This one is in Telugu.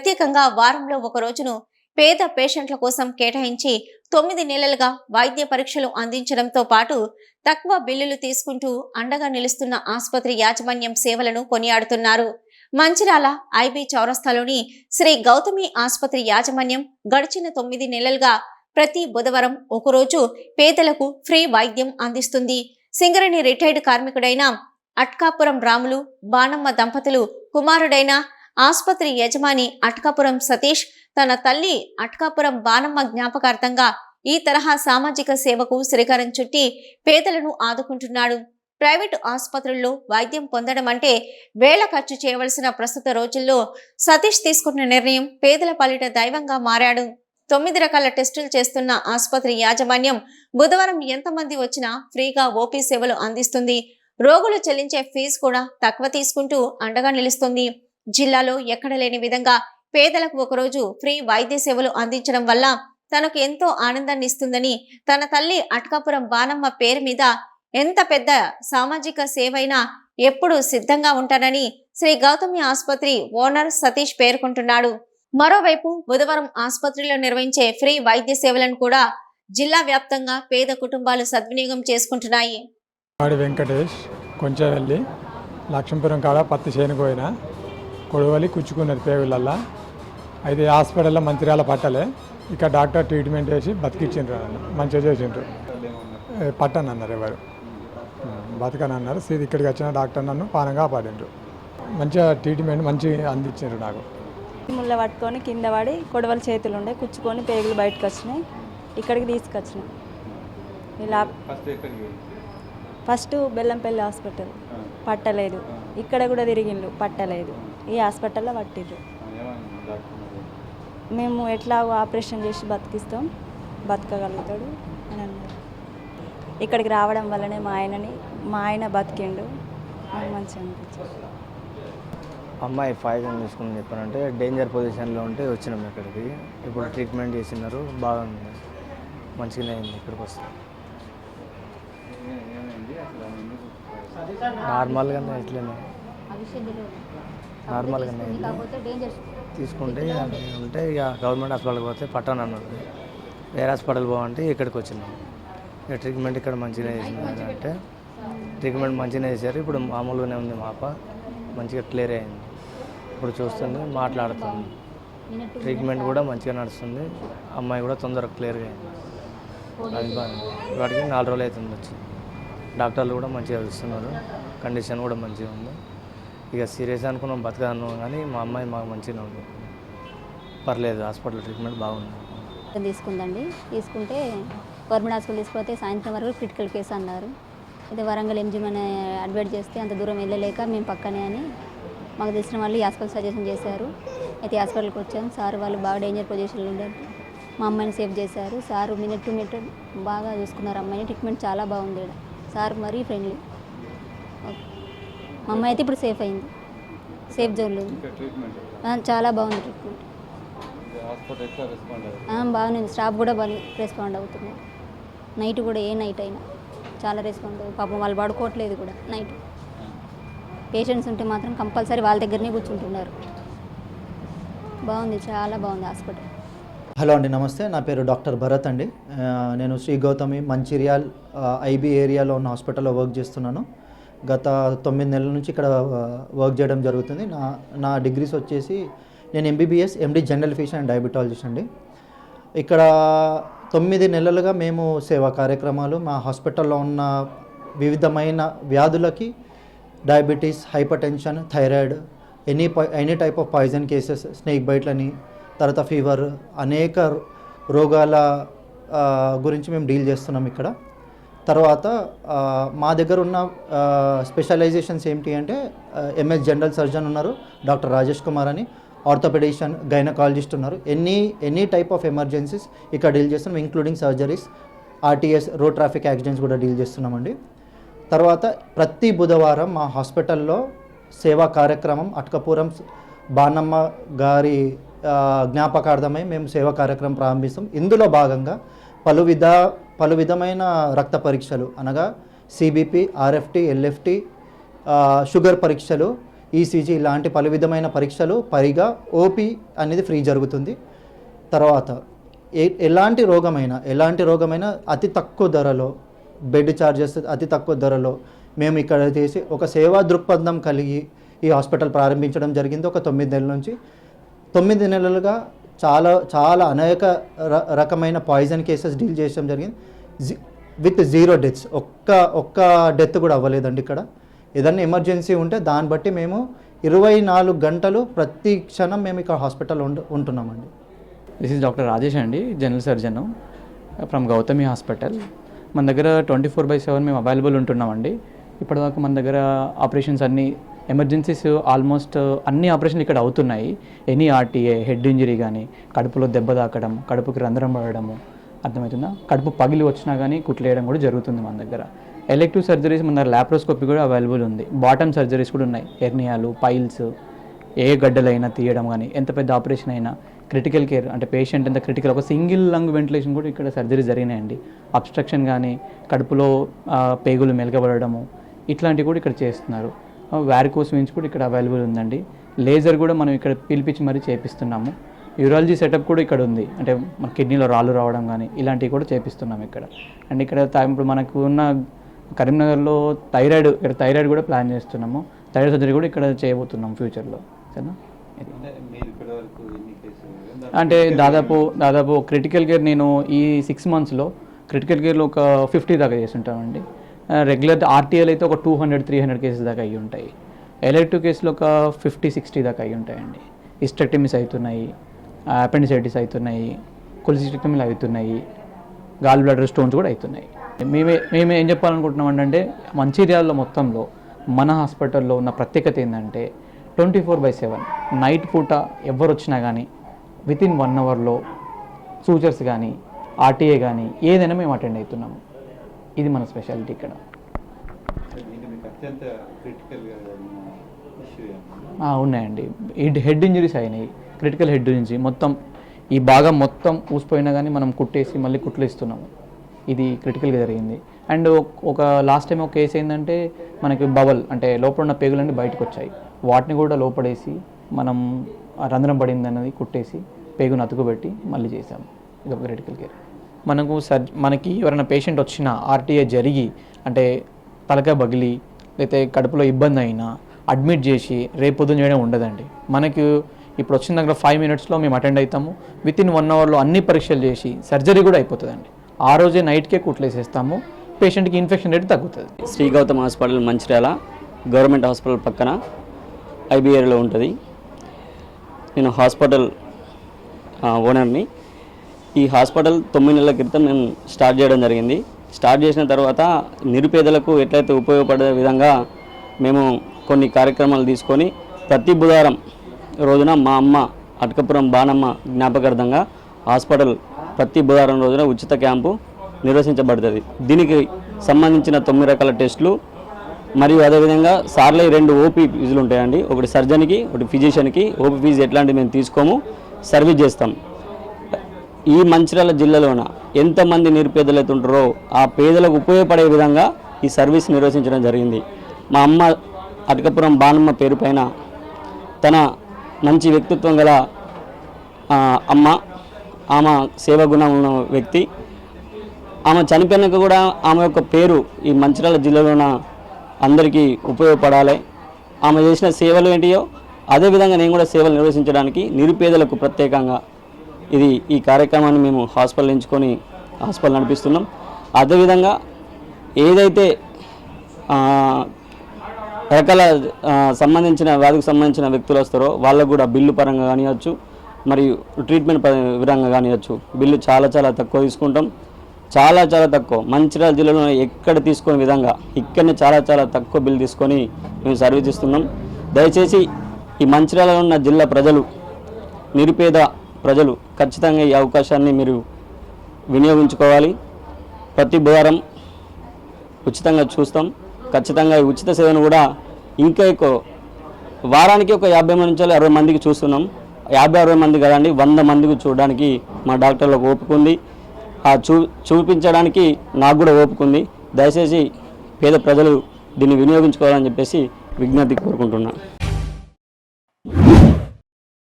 ప్రత్యేకంగా వారంలో ఒక రోజును పేద పేషెంట్ల కోసం కేటాయించి తొమ్మిది నెలలుగా వైద్య పరీక్షలు అందించడంతో పాటు తక్కువ బిల్లులు తీసుకుంటూ అండగా నిలుస్తున్న ఆసుపత్రి యాజమాన్యం సేవలను కొనియాడుతున్నారు. మంచిరాల ఐబీ చౌరస్తాలోని శ్రీ గౌతమి ఆసుపత్రి యాజమాన్యం గడిచిన తొమ్మిది నెలలుగా ప్రతి బుధవారం ఒకరోజు పేదలకు ఫ్రీ వైద్యం అందిస్తుంది. సింగరేణి రిటైర్డ్ కార్మికుడైన అట్కాపురం రాములు బాణమ్మ దంపతులు కుమారుడైన ఆసుపత్రి యజమాని అట్కాపురం సతీష్ తన తల్లి అట్కాపురం బాణమ్మ జ్ఞాపకార్థంగా ఈ తరహా సామాజిక సేవకు శ్రీకారం చుట్టి పేదలను ఆదుకుంటున్నాడు. ప్రైవేటు ఆసుపత్రుల్లో వైద్యం పొందడం అంటే వేల ఖర్చు చేయవలసిన ప్రస్తుత రోజుల్లో సతీష్ తీసుకున్న నిర్ణయం పేదల పాలిట దైవంగా మారాడు. తొమ్మిది రకాల టెస్టులు చేస్తున్న ఆసుపత్రి యాజమాన్యం బుధవారం ఎంతమంది వచ్చినా ఫ్రీగా ఓపీ సేవలు అందిస్తుంది. రోగులు చెల్లించే ఫీజు కూడా తక్కువ తీసుకుంటూ అండగా నిలుస్తుంది. జిల్లాలో ఎక్కడ లేని విధంగా పేదలకు ఒకరోజు ఫ్రీ వైద్య సేవలు అందించడం వల్ల తనకు ఎంతో ఆనందాన్ని ఇస్తుందని తన తల్లి అట్కాపురం బాణమ్మ పేరు మీద ఎంత పెద్ద సామాజిక సేవైనా ఎప్పుడు సిద్ధంగా ఉంటానని శ్రీ గౌతమి ఆసుపత్రి ఓనర్ సతీష్ పేర్కొంటున్నాడు. మరోవైపు బుధవారం ఆసుపత్రిలో నిర్వహించే ఫ్రీ వైద్య సేవలను కూడా జిల్లా వ్యాప్తంగా పేద కుటుంబాలు సద్వినియోగం చేసుకుంటున్నాయి. వెంకటేష్ కొంచెం వెళ్ళి లక్ష్మీపురం కాడ పత్తి చేనుకు కొడవలి కుచ్చుకున్నది పేగులల్లా. అయితే హాస్పిటల్లో మంచిర్యాల పట్టలే. ఇక డాక్టర్ ట్రీట్మెంట్ చేసి బతికిచ్చిండ్రు అన్న మంచిగా చేసిండ్రు. పట్టను అన్నారు ఎవరు? బతకని అన్నారు సీది ఇక్కడికి వచ్చిన డాక్టర్ నన్ను పానంగా కాపాడిండ్రు. మంచిగా ట్రీట్మెంట్ మంచి అందించారు నాకు. ముళ్ళ పట్టుకొని కింద పడి కొడవల చేతులు ఉండే కుచ్చుకొని పేగులు బయటకు వచ్చినాయి. ఇక్కడికి తీసుకొచ్చినాయి ఇలా ఫస్ట్ బెల్లంపల్లి హాస్పిటల్. పట్టలేదు. ఇక్కడ కూడా తిరిగిండ్రు. పట్టలేదు. ఈ హాస్పిటల్లో పట్టిండ్రు మేము ఎట్లా ఆపరేషన్ చేసి బతికిస్తాం బతకగలుగుతాడు అని అన్నారు. ఇక్కడికి రావడం వల్లనే మా ఆయనని మా ఆయన బతికిండు. మంచిగా అనిపించింది. అమ్మాయి పాయిజన్ తీసుకుని చెప్పానంటే డేంజర్ పొజిషన్లో ఉంటే వచ్చినాం ఇక్కడికి. ఇప్పుడు ట్రీట్మెంట్ చేసినారు బాగుంది మంచిగానే అయింది ఇక్కడికి వస్తే. నార్మల్గానే ఇట్లనే. నార్మల్గానే తీసుకుంటే ఉంటే ఇక గవర్నమెంట్ హాస్పిటల్కి పోతే పట్టాను అన్నారు వేరే హాస్పిటల్ పోవంటే ఇక్కడికి వచ్చినాం. ఇక ట్రీట్మెంట్ ఇక్కడ మంచిగా చేసినారు అంటే ట్రీట్మెంట్ మంచిగా చేశారు. ఇప్పుడు మామూలుగానే ఉంది మాప. మంచిగా క్లియర్ అయింది. ఇప్పుడు చూస్తుంది మాట్లాడుతుంది. ట్రీట్మెంట్ కూడా మంచిగా నడుస్తుంది. అమ్మాయి కూడా తొందరగా క్లియర్గా అయింది. అది బాగుంది వాటికి నాలుగు రోజులు అవుతుంది వచ్చి. డాక్టర్లు కూడా మంచిగా చూస్తున్నారు. కండిషన్ కూడా మంచిగా ఉంది. ఇక సీరియస్ అనుకున్నాం బతకను కానీ మా అమ్మాయి మాకు మంచిగా ఉంది. పర్లేదు హాస్పిటల్ ట్రీట్మెంట్ బాగుంది. తీసుకుందండి. తీసుకుంటే గవర్నమెంట్ హాస్పిటల్ తీసుకుపోతే సాయంత్రం వరకు క్రిటికల్ కేసు అన్నారు. అయితే వరంగల్ ఎంజిఎం అని అడ్వైట్ చేస్తే అంత దూరం వెళ్ళలేక మేము పక్కనే అని మాకు తెలిసిన వాళ్ళు ఈ హాస్పిటల్ సజెషన్ చేశారు. అయితే హాస్పిటల్కి వచ్చాం. సార్ వాళ్ళు బాగా డేంజర్ పొజిషన్లో ఉండారు. మా అమ్మాయిని సేవ్ చేశారు. సార్ మినిట్ టు మినిట్ బాగా చూసుకున్నారు. అమ్మాయిని ట్రీట్మెంట్ చాలా బాగుంది సార్ మరీ ఫ్రెండ్లీ. మా అమ్మాయి అయితే ఇప్పుడు సేఫ్ అయింది. సేఫ్ జోన్లో చాలా బాగుంది ట్రీట్మెంట్ బాగానే ఉంది. స్టాఫ్ కూడా బాగా రెస్పాండ్ అవుతుంది నైట్ కూడా ఏ నైట్ అయినా చాలా రెస్పాండ్ అవుతుంది. పాపం వాళ్ళు పడుకోవట్లేదు కూడా నైట్ పేషెంట్స్ ఉంటే మాత్రం కంపల్సరీ వాళ్ళ దగ్గరనే కూర్చుంటున్నారు. బాగుంది చాలా బాగుంది హాస్పిటల్. హలో అండి నమస్తే. నా పేరు డాక్టర్ భరత్ అండి. నేను శ్రీ గౌతమి మంచిర్యాల్ ఐబీ ఏరియాలో ఉన్న హాస్పిటల్లో వర్క్ చేస్తున్నాను. గత తొమ్మిది నెలల నుంచి ఇక్కడ వర్క్ చేయడం జరుగుతుంది. నా నా డిగ్రీస్ వచ్చేసి నేను MBBS MD general physician and diabetologist అండి. ఇక్కడ తొమ్మిది నెలలుగా మేము సేవా కార్యక్రమాలు మా హాస్పిటల్లో ఉన్న వివిధమైన వ్యాధులకి diabetes hypertension thyroid any any type of poison cases snake బైట్లని తర్వాత ఫీవర్ అనేక రోగాల గురించి మేము డీల్ చేస్తున్నాం ఇక్కడ. తర్వాత మా దగ్గర ఉన్న స్పెషలైజేషన్స్ ఏంటి అంటే ఎంఎస్ జనరల్ సర్జన్ ఉన్నారు డాక్టర్ రాజేష్ కుమార్ అని ఆర్థోపెడిషియన్ గైనకాలజిస్ట్ ఉన్నారు. Any any type of emergencies ఇక్కడ డీల్ చేస్తున్నాం including surgeries RTS road traffic accidents కూడా డీల్ చేస్తున్నామండి. తర్వాత ప్రతి బుధవారం మా హాస్పిటల్లో సేవా కార్యక్రమం అట్కపురం బాణమ్మ గారి జ్ఞాపకార్థమై మేము సేవా కార్యక్రమం ప్రారంభిస్తాం. ఇందులో భాగంగా పలు విధ పలు విధమైన రక్త పరీక్షలు అనగా సిబిపి ఆర్ఎఫ్టి ఎల్ఎఫ్టి షుగర్ పరీక్షలు ఈసీజీ ఇలాంటి పలు విధమైన పరీక్షలు పైగా ఓపీ అనేది ఫ్రీ జరుగుతుంది. తర్వాత ఏ ఎలాంటి రోగమైనా ఎలాంటి రోగమైనా అతి తక్కువ ధరలో బెడ్ ఛార్జెస్ అతి తక్కువ ధరలో మేము ఇక్కడ చేసి ఒక సేవా దృక్పథం కలిగి ఈ హాస్పిటల్ ప్రారంభించడం జరిగింది. ఒక తొమ్మిది నెలల నుంచి తొమ్మిది నెలలుగా చాలా చాలా అనేక ర- రకమైన పాయిజన్ కేసెస్ డీల్ చేయడం జరిగింది. విత్ జీరో డెత్స్ ఒక్క ఒక్క డెత్ కూడా అవ్వలేదండి ఇక్కడ. ఏదన్నా ఎమర్జెన్సీ ఉంటే దాన్ని బట్టి మేము ఇరవై నాలుగు గంటలు ప్రతి క్షణం మేము ఇక్కడ హాస్పిటల్ ఉంటు ఉంటున్నామండి. దిస్ ఇస్ డాక్టర్ రాజేష్ అండి general surgeon from Gautami hospital మన దగ్గర ట్వంటీ ఫోర్ బై సెవెన్ మేము అవైలబుల్ ఉంటున్నామండి. ఇప్పటిదాకా మన దగ్గర ఆపరేషన్స్ అన్నీ ఎమర్జెన్సీస్ ఆల్మోస్ట్ అన్ని ఆపరేషన్లు ఇక్కడ అవుతున్నాయి. ఎనీ ఆర్టీఏ హెడ్ ఇంజరీ కానీ కడుపులో దెబ్బ తాకడం కడుపుకి రంధ్రం పడడము అర్థమవుతుందా? కడుపు పగిలి వచ్చినా కానీ కుట్లేయడం కూడా జరుగుతుంది మన దగ్గర. ఎలెక్టివ్ సర్జరీస్ మన ల్యాప్రోస్కోపీ కూడా అవైలబుల్ ఉంది. బాటమ్ సర్జరీస్ కూడా ఉన్నాయి. ఎర్నియాలు పైల్స్ ఏ గడ్డలైనా తీయడం కానీ ఎంత పెద్ద ఆపరేషన్ అయినా క్రిటికల్ కేర్ అంటే పేషెంట్ ఎంత క్రిటికల్ ఒక సింగిల్ లంగ్ వెంటిలేషన్ కూడా ఇక్కడ సర్జరీ జరిగినాయండి. అబ్స్ట్రక్షన్ కానీ కడుపులో పేగులు మెలగబడము ఇట్లాంటివి కూడా ఇక్కడ చేస్తున్నారు. వ్యారికోస్ వెయిన్స్ కూడా ఇక్కడ అవైలబుల్ ఉందండి. లేజర్ కూడా మనం ఇక్కడ పిలిపించి మరీ చేపిస్తున్నాము. యూరాలజీ సెటప్ కూడా ఇక్కడ ఉంది. అంటే మన కిడ్నీలో రాళ్ళు రావడం కానీ ఇలాంటివి కూడా చేపిస్తున్నాం ఇక్కడ. అండ్ ఇక్కడ ఇప్పుడు మనకు ఉన్న కరీంనగర్లో థైరాయిడ్ ఇక్కడ థైరాయిడ్ కూడా ప్లాన్ చేస్తున్నాము. థైరాయిడ్ సర్జరీ కూడా ఇక్కడ చేయబోతున్నాం ఫ్యూచర్లో సరేనా. అంటే దాదాపు దాదాపు క్రిటికల్ కేర్ నేను ఈ సిక్స్ మంత్స్లో క్రిటికల్ కేర్లో ఒక ఫిఫ్టీ దాకా చేస్తుంటామండి. రెగ్యులర్ ఆర్టీఎల్ అయితే ఒక two hundred three hundred cases దాకా అయ్యి ఉంటాయి. ఎలెక్టివ్ కేసులు ఒక ఫిఫ్టీ సిక్స్టీ దాకా అయ్యి ఉంటాయండి. ఇస్టెక్టమీస్ అవుతున్నాయి అపెండిసైటిస్ అవుతున్నాయి కొలిసిస్టెక్టమీలు అవుతున్నాయి గాల్ బ్లాడర్ స్టోన్స్ కూడా అవుతున్నాయి. మేమే మేము ఏం చెప్పాలనుకుంటున్నాం అంటే మంచిర్యాలలో మొత్తంలో మన హాస్పిటల్లో ఉన్న ప్రత్యేకత ఏంటంటే twenty four by seven night పూట ఎవరు వచ్చినా కానీ విత్ ఇన్ వన్ అవర్లో సూచర్స్ కానీ ఆర్టీఏ కానీ ఏదైనా మేము అటెండ్ అవుతున్నాము. ఇది మన స్పెషాలిటీ ఇక్కడ. ఉన్నాయండి. హెడ్ హెడ్ ఇంజరీస్ అయినాయి. క్రిటికల్ హెడ్ ఇంజరీ మొత్తం ఈ భాగం మొత్తం ఊసిపోయినా కానీ మనం కుట్టేసి మళ్ళీ కుట్లు ఇస్తున్నాము. ఇది క్రిటికల్గా జరిగింది. అండ్ ఒక లాస్ట్ టైం ఒక కేసు ఏంటంటే మనకి బబల్ అంటే లోపల ఉన్న పేగులన్నీ బయటకు వచ్చాయి. వాటిని కూడా లోపడేసి మనం రంధ్రం పడింది అన్నది కుట్టేసి పేగును అతుకుబెట్టి మళ్ళీ చేసాము ఇది ఒక క్రిటికల్ కేర్. మనకు సర్ మనకి ఎవరైనా పేషెంట్ వచ్చిన ఆర్టీఏ జరిగి అంటే తలక బగిలి లేకపోతే కడుపులో ఇబ్బంది అయినా అడ్మిట్ చేసి రేపు చేయడం ఉండదండి. మనకు ఇప్పుడు వచ్చిన దగ్గర ఫైవ్ మినిట్స్లో మేము అటెండ్ అవుతాము విత్ ఇన్ వన్ అవర్లో అన్ని పరీక్షలు చేసి సర్జరీ కూడా అయిపోతుందండి. ఆ రోజే నైట్కే కుట్లేసేస్తాము. పేషెంట్కి ఇన్ఫెక్షన్ రేట్ తగ్గుతుంది. Sri Gautam hospital Mancherial government hospital పక్కన ఐబీఆర్లో ఉంటుంది. నేను హాస్పిటల్ ఓనర్ని ఈ హాస్పిటల్ తొమ్మిది నెలల క్రితం మేము స్టార్ట్ చేయడం జరిగింది. స్టార్ట్ చేసిన తర్వాత నిరుపేదలకు ఎట్లయితే ఉపయోగపడే విధంగా మేము కొన్ని కార్యక్రమాలు తీసుకొని ప్రతి బుధవారం రోజున మా అమ్మ అటకపురం బాణమ్మ జ్ఞాపకార్థంగా హాస్పిటల్ ప్రతి బుధవారం రోజున ఉచిత క్యాంపు నిర్వహించబడుతుంది. దీనికి సంబంధించిన తొమ్మిది రకాల టెస్టులు మరియు అదేవిధంగా సార్లే రెండు ఓపీ ఫీజులు ఉంటాయండి. ఒకటి సర్జన్కి ఒకటి ఫిజిషియన్కి. ఓపీ ఫీజు ఎట్లాంటివి మేము తీసుకోము. సర్వీస్ చేస్తాం. ఈ మంచిర్యాల జిల్లాలోన ఎంతమంది నిరుపేదలు అవుతుంటారో ఉంటారో ఆ పేదలకు ఉపయోగపడే విధంగా ఈ సర్వీస్ నిర్వహించడం జరిగింది. మా అమ్మ అటకపురం బాణమ్మ పేరు పైన తన మంచి వ్యక్తిత్వం గల అమ్మ ఆమె సేవ గుణం ఉన్న వ్యక్తి. ఆమె చనిపోయినాక కూడా ఆమె యొక్క పేరు ఈ మంచిర్యాల జిల్లాలోన అందరికీ ఉపయోగపడాలి. ఆమె చేసిన సేవలు ఏంటియో అదేవిధంగా నేను కూడా సేవలు నిర్వహించడానికి నిరుపేదలకు ప్రత్యేకంగా ఇది ఈ కార్యక్రమాన్ని మేము హాస్పిటల్ ఎంచుకొని హాస్పిటల్ నడిపిస్తున్నాం. అదేవిధంగా ఏదైతే రకాల సంబంధించిన వ్యాధికి సంబంధించిన వ్యక్తులు వస్తారో వాళ్ళకు కూడా బిల్లు పరంగా కానివచ్చు మరియు ట్రీట్మెంట్ ప- విధంగా కానివచ్చు బిల్లు చాలా చాలా తక్కువ తీసుకుంటాం. చాలా చాలా తక్కువ. మంచిర్యాల జిల్లాలో ఎక్కడ తీసుకునే విధంగా ఇక్కడనే చాలా చాలా తక్కువ బిల్లు తీసుకొని మేము సర్వీస్ ఇస్తున్నాం. దయచేసి ఈ మంచిర్యాలలో ఉన్న జిల్లా ప్రజలు నిరుపేద ప్రజలు ఖచ్చితంగా ఈ అవకాశాన్ని మీరు వినియోగించుకోవాలి. ప్రతి బుధవారం ఉచితంగా చూస్తాం. ఖచ్చితంగా ఈ ఉచిత సేవను కూడా ఇంకా ఎక్కువ వారానికి ఒక యాభై మంది నుంచి అరవై మందికి చూస్తున్నాం. యాభై అరవై మంది కదండి వంద మందికి చూడడానికి మా డాక్టర్లకు ఓపిక ఉంది. ఆ చూ చూపించడానికి నాకు కూడా ఓపిక ఉంది. దయచేసి పేద ప్రజలు దీన్ని వినియోగించుకోవాలని చెప్పేసి విజ్ఞప్తి కోరుకుంటున్నాను